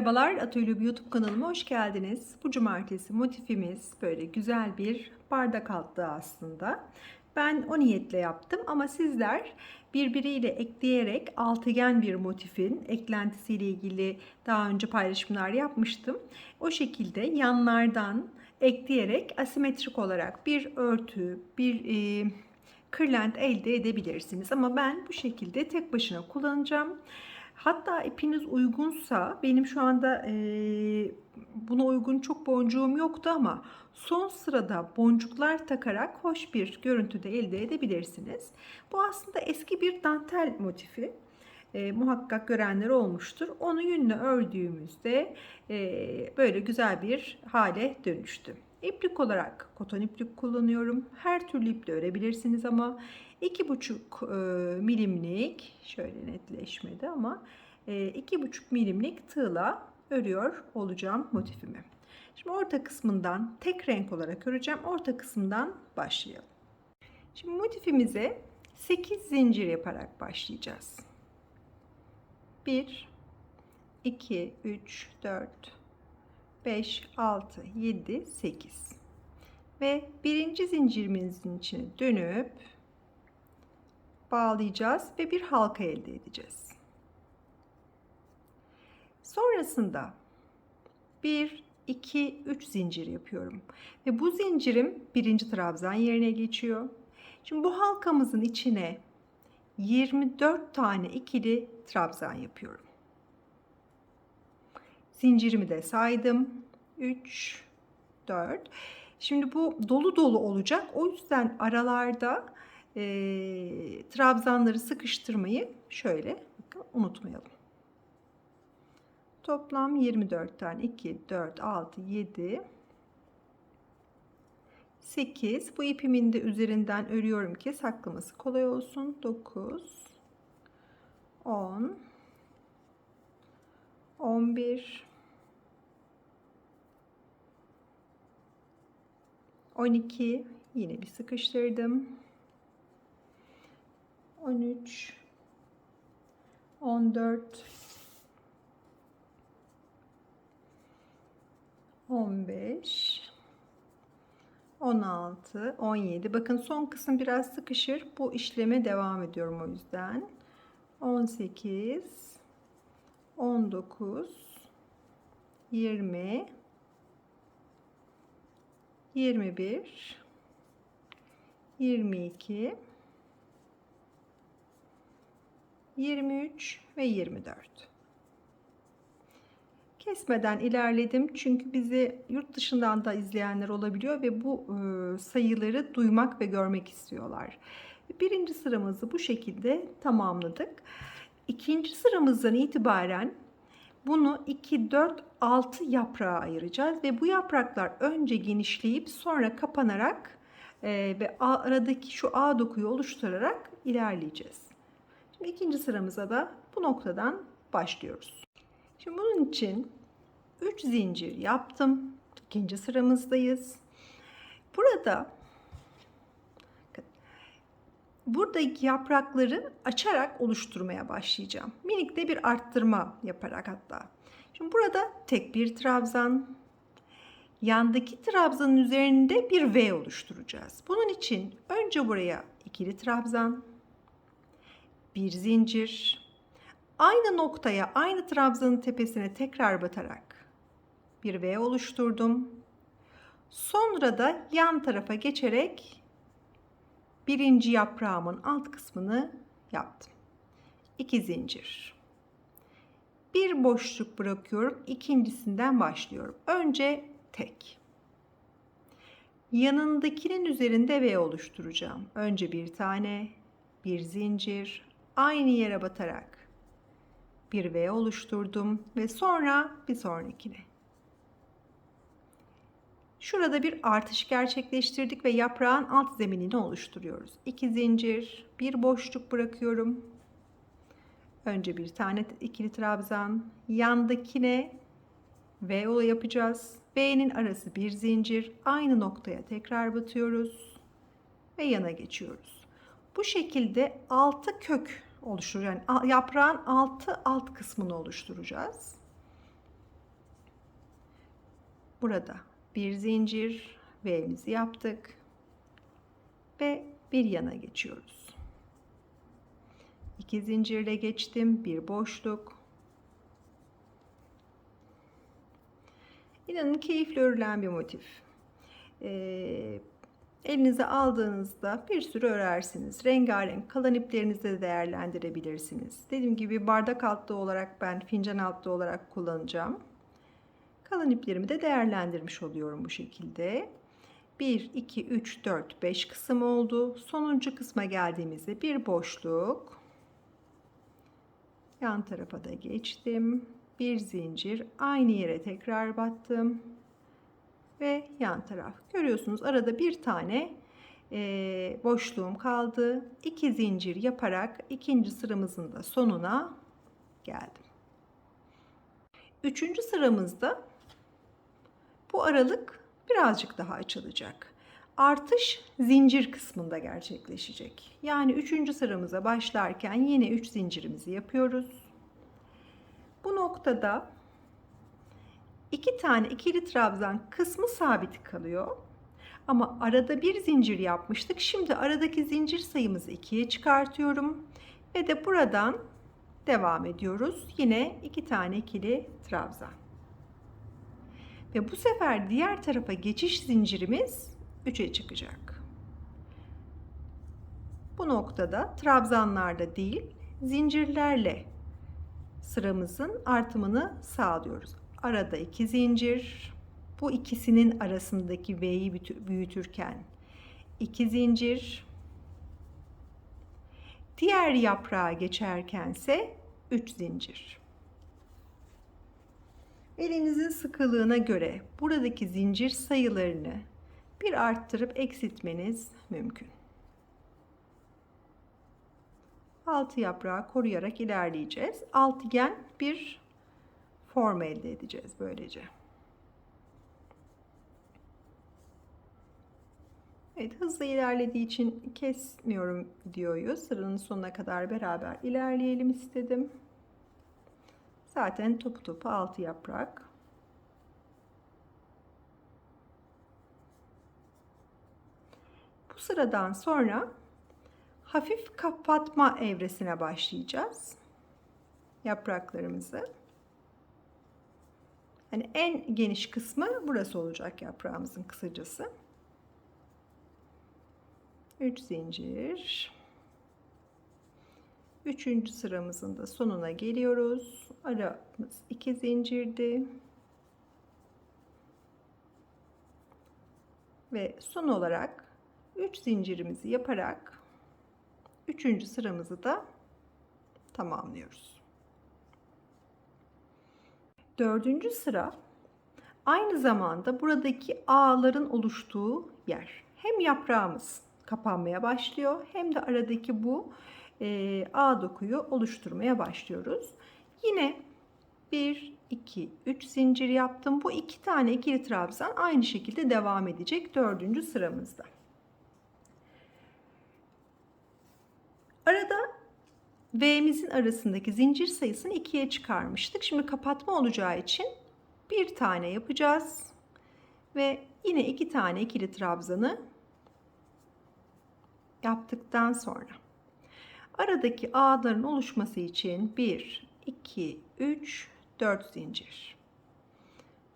Merhabalar, Atölye YouTube kanalıma hoş geldiniz. Bu cumartesi motifimiz böyle güzel bir bardak altlığı aslında. Ben o niyetle yaptım ama sizler birbiriyle ekleyerek altıgen bir motifin eklentisiyle ilgili daha önce paylaşımlar yapmıştım. O şekilde yanlardan ekleyerek asimetrik olarak bir örtü, bir e, kırlent elde edebilirsiniz. Ama ben bu şekilde tek başına kullanacağım. Hatta ipiniz uygunsa benim şu anda e, buna uygun çok boncuğum yoktu ama son sırada boncuklar takarak hoş bir görüntü de elde edebilirsiniz. Bu aslında eski bir dantel motifi. E, muhakkak görenler olmuştur. Onu yünle ördüğümüzde e, böyle güzel bir hale dönüştü. İplik olarak koton iplik kullanıyorum. Her türlü iple örebilirsiniz ama 2,5 e, milimlik şöyle netleşmedi ama e, 2,5 milimlik tığla örüyor olacağım motifimi. Şimdi orta kısmından tek renk olarak öreceğim. Orta kısmından başlayalım. Şimdi motifimize 8 zincir yaparak başlayacağız. 1 2 3 4 5 6 7 8 ve birinci zincirimizin içine dönüp bağlayacağız ve bir halka elde edeceğiz. Sonrasında 1 2 3 zincir yapıyorum ve bu zincirim birinci trabzan yerine geçiyor. Şimdi bu halkamızın içine 24 tane ikili trabzan yapıyorum. Zincirimi de saydım. 3 4 Şimdi bu dolu dolu olacak. O yüzden aralarda e, trabzanları sıkıştırmayı şöyle bakın unutmayalım. Toplam 24 tane 2, 4, 6, 7, 8. Bu ipimin de üzerinden örüyorum ki saklaması kolay olsun. 9, 10, 11, 12 yine bir sıkıştırdım. 13 14 15 16 17 bakın son kısım biraz sıkışır. Bu işleme devam ediyorum o yüzden. 18 19 20 21 22 23 ve 24 kesmeden ilerledim çünkü bizi yurt dışından da izleyenler olabiliyor ve bu e, sayıları duymak ve görmek istiyorlar. Birinci sıramızı bu şekilde tamamladık. İkinci sıramızdan itibaren bunu 2, 4, 6 yaprağa ayıracağız ve bu yapraklar önce genişleyip sonra kapanarak e, ve aradaki şu A dokuyu oluşturarak ilerleyeceğiz. Şimdi ikinci sıramıza da bu noktadan başlıyoruz. Şimdi bunun için 3 zincir yaptım. İkinci sıramızdayız. Burada buradaki yaprakları açarak oluşturmaya başlayacağım. Minik de bir arttırma yaparak hatta. Şimdi burada tek bir trabzan, yandaki trabzanın üzerinde bir V oluşturacağız. Bunun için önce buraya ikili trabzan, bir zincir, aynı noktaya, aynı trabzanın tepesine tekrar batarak bir V oluşturdum. Sonra da yan tarafa geçerek birinci yaprağımın alt kısmını yaptım. 2 zincir. Bir boşluk bırakıyorum. ikincisinden başlıyorum. Önce tek. Yanındakinin üzerinde V oluşturacağım. Önce bir tane, bir zincir, aynı yere batarak bir V oluşturdum ve sonra bir sonrakine. Şurada bir artış gerçekleştirdik ve yaprağın alt zeminini oluşturuyoruz. 2 zincir, bir boşluk bırakıyorum. Önce bir tane ikili trabzan, yandakine V yapacağız. V'nin arası bir zincir, aynı noktaya tekrar batıyoruz ve yana geçiyoruz. Bu şekilde altı kök oluşturuyor. Yani yaprağın altı alt kısmını oluşturacağız. burada bir zincir V'mizi yaptık ve bir yana geçiyoruz. İki zincirle geçtim, bir boşluk. İnanın keyifli örülen bir motif. Ee, elinize aldığınızda bir sürü örersiniz. Rengarenk kalan iplerinizi de değerlendirebilirsiniz. Dediğim gibi bardak altlığı olarak ben fincan altlığı olarak kullanacağım. Kalan iplerimi de değerlendirmiş oluyorum bu şekilde. 1, 2, 3, 4, 5 kısım oldu. Sonuncu kısma geldiğimizde bir boşluk. Yan tarafa da geçtim. Bir zincir aynı yere tekrar battım. Ve yan taraf. Görüyorsunuz arada bir tane e, boşluğum kaldı. İki zincir yaparak ikinci sıramızın da sonuna geldim. Üçüncü sıramızda bu aralık birazcık daha açılacak. Artış zincir kısmında gerçekleşecek. Yani üçüncü sıramıza başlarken yine 3 zincirimizi yapıyoruz. Bu noktada iki tane ikili trabzan kısmı sabit kalıyor. Ama arada bir zincir yapmıştık. Şimdi aradaki zincir sayımızı ikiye çıkartıyorum. Ve de buradan devam ediyoruz. Yine iki tane ikili trabzan. Ve bu sefer diğer tarafa geçiş zincirimiz 3'e çıkacak. Bu noktada trabzanlarda değil, zincirlerle sıramızın artımını sağlıyoruz. Arada iki zincir, bu ikisinin arasındaki V'yi büyütürken iki zincir, diğer yaprağa geçerkense 3 zincir. Elinizin sıkılığına göre buradaki zincir sayılarını bir arttırıp eksiltmeniz mümkün. Altı yaprağı koruyarak ilerleyeceğiz. Altıgen bir form elde edeceğiz böylece. Evet hızlı ilerlediği için kesmiyorum videoyu. Sıranın sonuna kadar beraber ilerleyelim istedim. Zaten topu topu altı yaprak. Bu sıradan sonra hafif kapatma evresine başlayacağız. Yapraklarımızı. Hani en geniş kısmı burası olacak yaprağımızın kısacası. 3 zincir. Üçüncü sıramızın da sonuna geliyoruz. Aramız iki zincirdi. Ve son olarak 3 zincirimizi yaparak üçüncü sıramızı da tamamlıyoruz. Dördüncü sıra aynı zamanda buradaki ağların oluştuğu yer. Hem yaprağımız kapanmaya başlıyor hem de aradaki bu e, ağ dokuyu oluşturmaya başlıyoruz. Yine 1, 2, 3 zincir yaptım. Bu iki tane ikili trabzan aynı şekilde devam edecek dördüncü sıramızda. Arada V'mizin arasındaki zincir sayısını ikiye çıkarmıştık. Şimdi kapatma olacağı için bir tane yapacağız. Ve yine iki tane ikili trabzanı yaptıktan sonra aradaki ağların oluşması için 1, 2, 3, 4 zincir.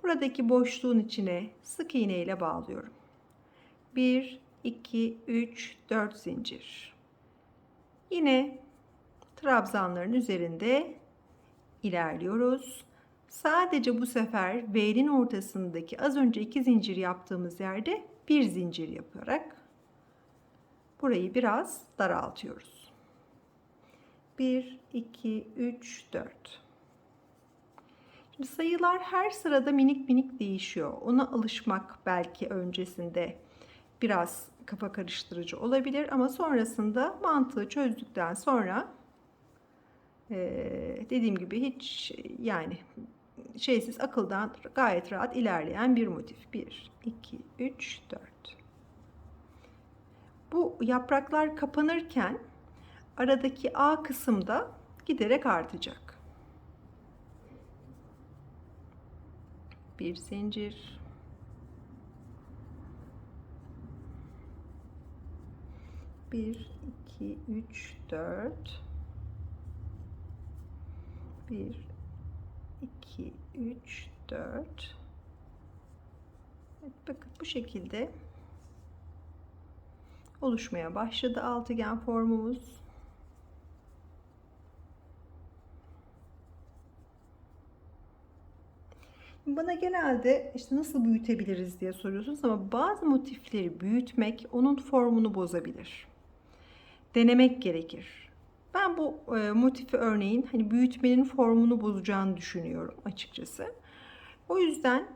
Buradaki boşluğun içine sık iğne ile bağlıyorum. 1, 2, 3, 4 zincir. Yine trabzanların üzerinde ilerliyoruz. Sadece bu sefer V'nin ortasındaki az önce iki zincir yaptığımız yerde bir zincir yaparak burayı biraz daraltıyoruz. 1, 2, 3, 4. Şimdi sayılar her sırada minik minik değişiyor. Ona alışmak belki öncesinde biraz kafa karıştırıcı olabilir ama sonrasında mantığı çözdükten sonra dediğim gibi hiç yani şeysiz akıldan gayet rahat ilerleyen bir motif. 1, 2, 3, 4. Bu yapraklar kapanırken aradaki A kısım da giderek artacak. Bir zincir. Bir, iki, üç, dört. Bir, iki, üç, dört. Evet, bakın bu şekilde oluşmaya başladı altıgen formumuz. Bana genelde işte nasıl büyütebiliriz diye soruyorsunuz ama bazı motifleri büyütmek onun formunu bozabilir. Denemek gerekir. Ben bu e, motifi örneğin hani büyütmenin formunu bozacağını düşünüyorum açıkçası. O yüzden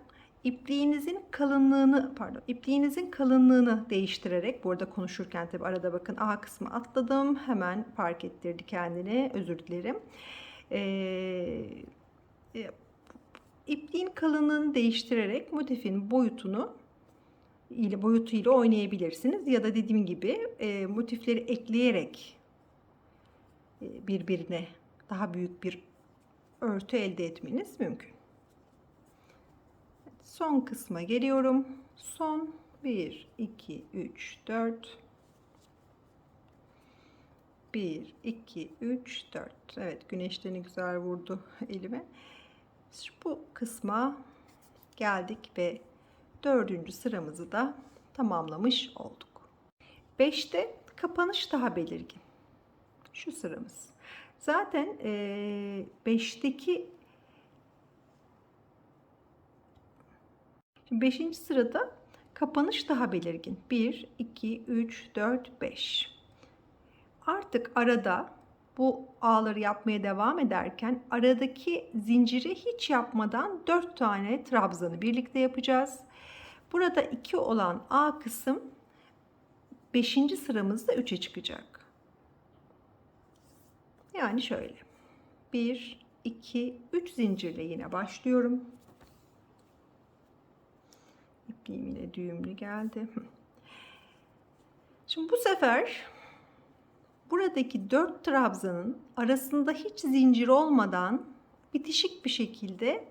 ipliğinizin kalınlığını pardon ipliğinizin kalınlığını değiştirerek burada konuşurken tabi arada bakın A kısmı atladım hemen fark ettirdi kendini özür dilerim. Ee, ipliğin kalınlığını değiştirerek motifin boyutunu ile boyutu ile oynayabilirsiniz ya da dediğim gibi e, motifleri ekleyerek e, birbirine daha büyük bir örtü elde etmeniz mümkün. Son kısma geliyorum. Son 1 2 3 4 1 2 3 4 Evet güneşlerini güzel vurdu elime. Bu kısma geldik ve dördüncü sıramızı da tamamlamış olduk. 5'te kapanış daha belirgin. Şu sıramız. Zaten 5'teki Şimdi 5. sırada kapanış daha belirgin. 1, 2, 3, 4, 5. Artık arada bu ağları yapmaya devam ederken aradaki zinciri hiç yapmadan 4 tane trabzanı birlikte yapacağız. Burada 2 olan A kısım 5. sıramızda 3'e çıkacak. Yani şöyle. 1 2 3 zincirle yine başlıyorum. İpliğim yine düğümlü geldi. Şimdi bu sefer buradaki dört trabzanın arasında hiç zincir olmadan bitişik bir şekilde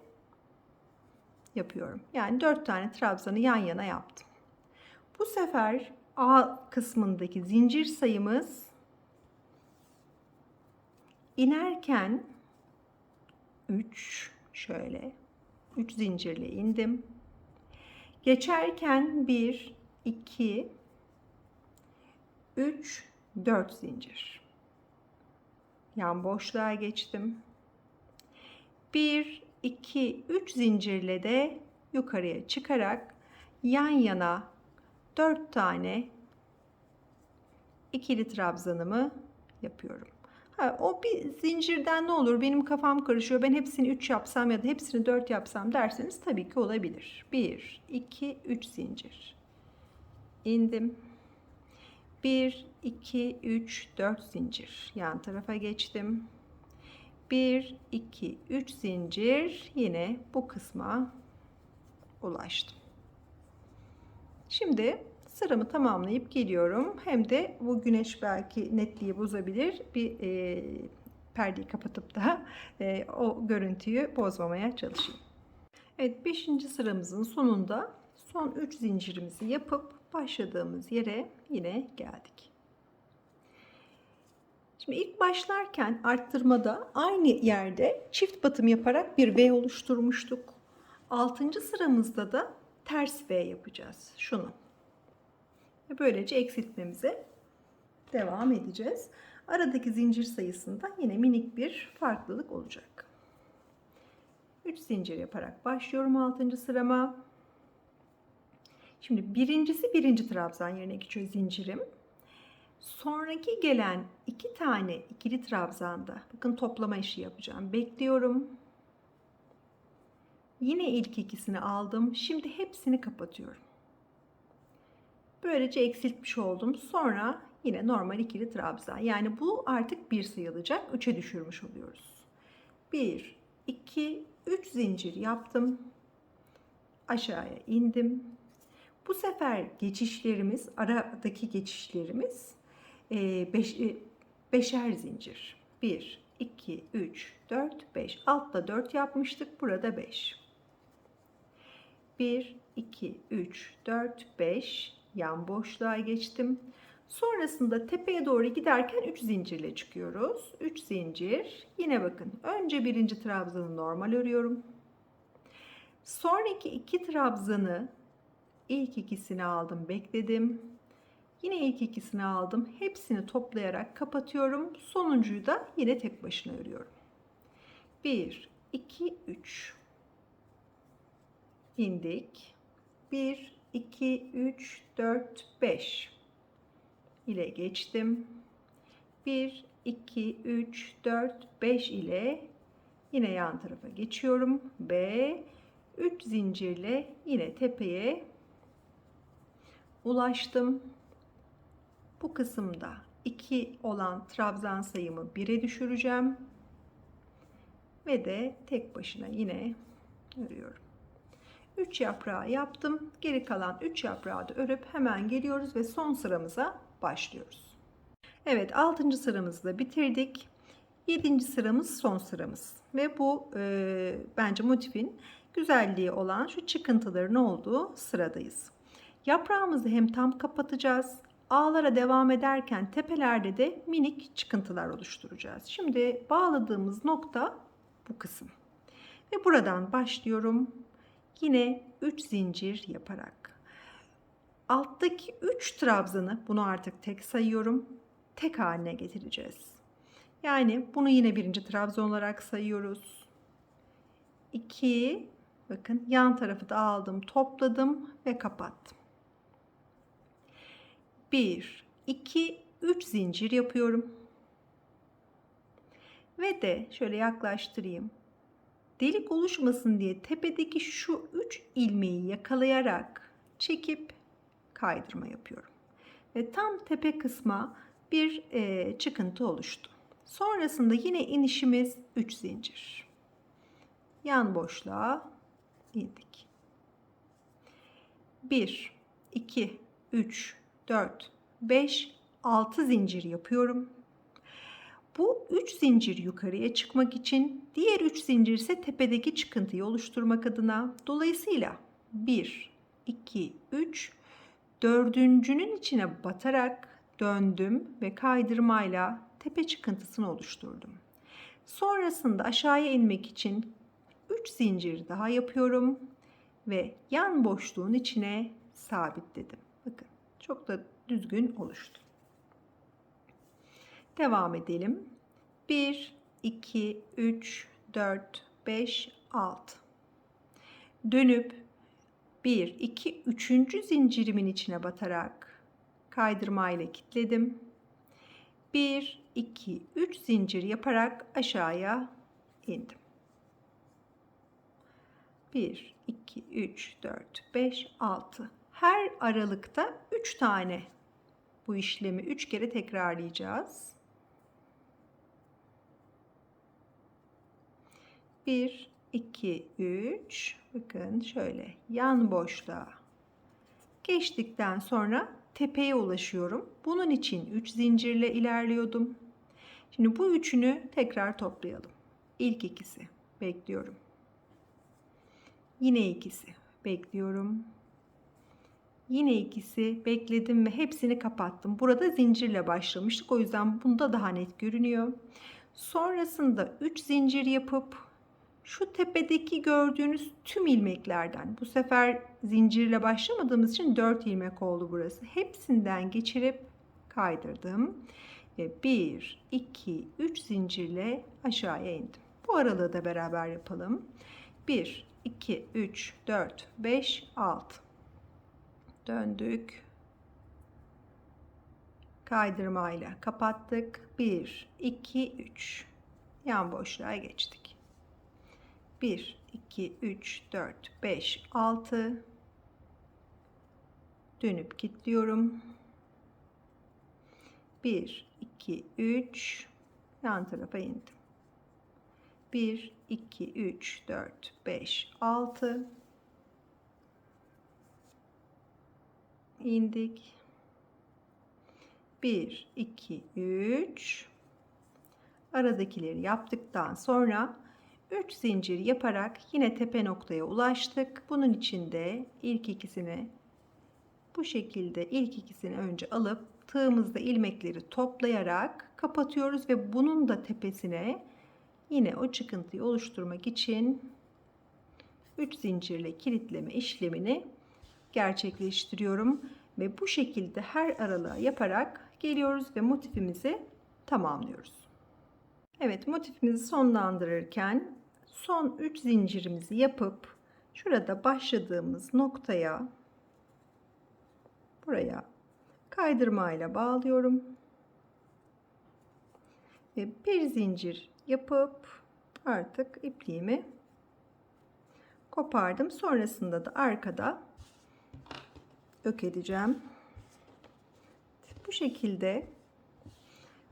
yapıyorum. Yani dört tane trabzanı yan yana yaptım. Bu sefer A kısmındaki zincir sayımız inerken 3 şöyle 3 zincirle indim. Geçerken 1 2 3 4 zincir. Yan boşluğa geçtim. 1 2 3 zincirle de yukarıya çıkarak yan yana 4 tane ikili trabzanımı yapıyorum. Ha, o bir zincirden ne olur benim kafam karışıyor ben hepsini 3 yapsam ya da hepsini 4 yapsam derseniz tabii ki olabilir. 1, 2, 3 zincir. İndim. 1, 2, 3, 4 zincir. Yan tarafa geçtim. 1, 2, 3 zincir. Yine bu kısma ulaştım. Şimdi sıramı tamamlayıp geliyorum. Hem de bu güneş belki netliği bozabilir. Bir e, perdeyi kapatıp da e, o görüntüyü bozmamaya çalışayım. Evet 5. sıramızın sonunda son 3 zincirimizi yapıp başladığımız yere yine geldik. Şimdi ilk başlarken arttırmada aynı yerde çift batım yaparak bir V oluşturmuştuk. 6. sıramızda da ters V yapacağız. Şunu. Böylece eksiltmemize devam edeceğiz. Aradaki zincir sayısında yine minik bir farklılık olacak. 3 zincir yaparak başlıyorum 6. sırama. Şimdi birincisi birinci trabzan yerine geçiyor zincirim. Sonraki gelen iki tane ikili trabzanda bakın toplama işi yapacağım. Bekliyorum. Yine ilk ikisini aldım. Şimdi hepsini kapatıyorum. Böylece eksiltmiş oldum. Sonra yine normal ikili trabzan. Yani bu artık bir sayılacak. 3'e düşürmüş oluyoruz. 1, 2, 3 zincir yaptım. Aşağıya indim. Bu sefer geçişlerimiz, aradaki geçişlerimiz e, beş, e, beşer zincir. 1, 2, 3, 4, 5. Altta 4 yapmıştık. Burada 5. 1, 2, 3, 4, 5 yan boşluğa geçtim. Sonrasında tepeye doğru giderken 3 zincirle çıkıyoruz. 3 zincir. Yine bakın önce birinci trabzanı normal örüyorum. Sonraki iki trabzanı ilk ikisini aldım bekledim. Yine ilk ikisini aldım. Hepsini toplayarak kapatıyorum. Sonuncuyu da yine tek başına örüyorum. 1, 2, 3. indik. 1, 2, 3, 4, 5 ile geçtim. 1, 2, 3, 4, 5 ile yine yan tarafa geçiyorum ve 3 zincirle yine tepeye ulaştım. Bu kısımda 2 olan trabzan sayımı 1'e düşüreceğim. Ve de tek başına yine örüyorum. 3 yaprağı yaptım. Geri kalan 3 yaprağı da örüp hemen geliyoruz ve son sıramıza başlıyoruz. Evet 6. sıramızı da bitirdik. 7. sıramız son sıramız. Ve bu e, bence motifin güzelliği olan şu çıkıntıların olduğu sıradayız. Yaprağımızı hem tam kapatacağız. Ağlara devam ederken tepelerde de minik çıkıntılar oluşturacağız. Şimdi bağladığımız nokta bu kısım. Ve buradan başlıyorum. Yine 3 zincir yaparak. Alttaki 3 trabzanı bunu artık tek sayıyorum. Tek haline getireceğiz. Yani bunu yine birinci trabzan olarak sayıyoruz. 2 bakın yan tarafı da aldım, topladım ve kapattım. 1 2 3 zincir yapıyorum. Ve de şöyle yaklaştırayım. Delik oluşmasın diye tepedeki şu 3 ilmeği yakalayarak çekip kaydırma yapıyorum. Ve tam tepe kısma bir e, çıkıntı oluştu. Sonrasında yine inişimiz 3 zincir. Yan boşluğa indik. 1, 2, 3, 4, 5, 6 zincir yapıyorum. Bu 3 zincir yukarıya çıkmak için diğer 3 zincir ise tepedeki çıkıntıyı oluşturmak adına. Dolayısıyla 1, 2, 3, dördüncünün içine batarak döndüm ve kaydırmayla tepe çıkıntısını oluşturdum. Sonrasında aşağıya inmek için 3 zincir daha yapıyorum ve yan boşluğun içine sabitledim. Bakın çok da düzgün oluştu. Devam edelim. 1, 2, 3, 4, 5, 6. Dönüp 1, 2, 3. zincirimin içine batarak kaydırma ile kilitledim. 1, 2, 3 zincir yaparak aşağıya indim. 1, 2, 3, 4, 5, 6. Her aralıkta 3 tane bu işlemi 3 kere tekrarlayacağız. 1, 2, 3. Bakın şöyle yan boşluğa geçtikten sonra tepeye ulaşıyorum. Bunun için 3 zincirle ilerliyordum. Şimdi bu üçünü tekrar toplayalım. İlk ikisi bekliyorum. Yine ikisi bekliyorum. Yine ikisi bekledim ve hepsini kapattım. Burada zincirle başlamıştık. O yüzden bunda daha net görünüyor. Sonrasında 3 zincir yapıp şu tepedeki gördüğünüz tüm ilmeklerden bu sefer zincirle başlamadığımız için 4 ilmek oldu burası. Hepsinden geçirip kaydırdım ve 1 2 3 zincirle aşağıya indim. Bu aralığı da beraber yapalım. 1 2 3 4 5 6 döndük. Kaydırmayla kapattık. 1 2 3 yan boşluğa geçtik. 1, 2, 3, 4, 5, 6 dönüp kilitliyorum. 1, 2, 3 yan tarafa indim. 1, 2, 3, 4, 5, 6 indik. 1, 2, 3 aradakileri yaptıktan sonra 3 zincir yaparak yine tepe noktaya ulaştık. Bunun için de ilk ikisini bu şekilde ilk ikisini önce alıp tığımızda ilmekleri toplayarak kapatıyoruz ve bunun da tepesine yine o çıkıntıyı oluşturmak için 3 zincirle kilitleme işlemini gerçekleştiriyorum ve bu şekilde her aralığa yaparak geliyoruz ve motifimizi tamamlıyoruz. Evet motifimizi sonlandırırken son 3 zincirimizi yapıp şurada başladığımız noktaya buraya kaydırmayla bağlıyorum. Ve bir zincir yapıp artık ipliğimi kopardım. Sonrasında da arkada ök edeceğim. Bu şekilde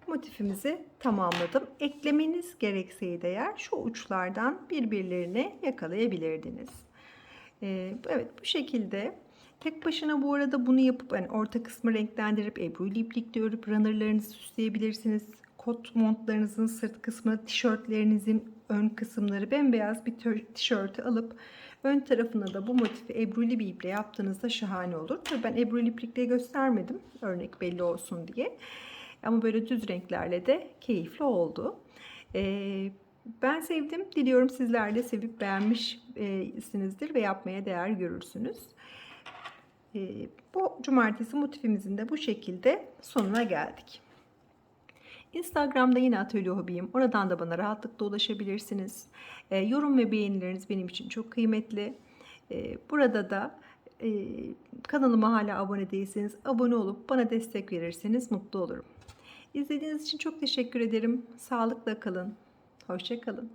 motifimizi tamamladım. Eklemeniz gerekseydi eğer şu uçlardan birbirlerini yakalayabilirdiniz. Ee, evet bu şekilde tek başına bu arada bunu yapıp hani orta kısmı renklendirip ebru iplikle örüp runnerlarınızı süsleyebilirsiniz. Kot montlarınızın sırt kısmı, tişörtlerinizin ön kısımları bembeyaz bir tişörtü alıp ön tarafına da bu motifi ebruli bir iple yaptığınızda şahane olur. Tabii ben ebruli iplikle göstermedim örnek belli olsun diye. Ama böyle düz renklerle de keyifli oldu. Ee, ben sevdim. Diliyorum sizler de sevip beğenmişsinizdir ve yapmaya değer görürsünüz. Ee, bu cumartesi motifimizin de bu şekilde sonuna geldik. Instagram'da yine Atölye Hobiyim. Oradan da bana rahatlıkla ulaşabilirsiniz. E, yorum ve beğenileriniz benim için çok kıymetli. E, burada da e, kanalıma hala abone değilseniz abone olup bana destek verirseniz mutlu olurum. İzlediğiniz için çok teşekkür ederim. Sağlıkla kalın. Hoşçakalın.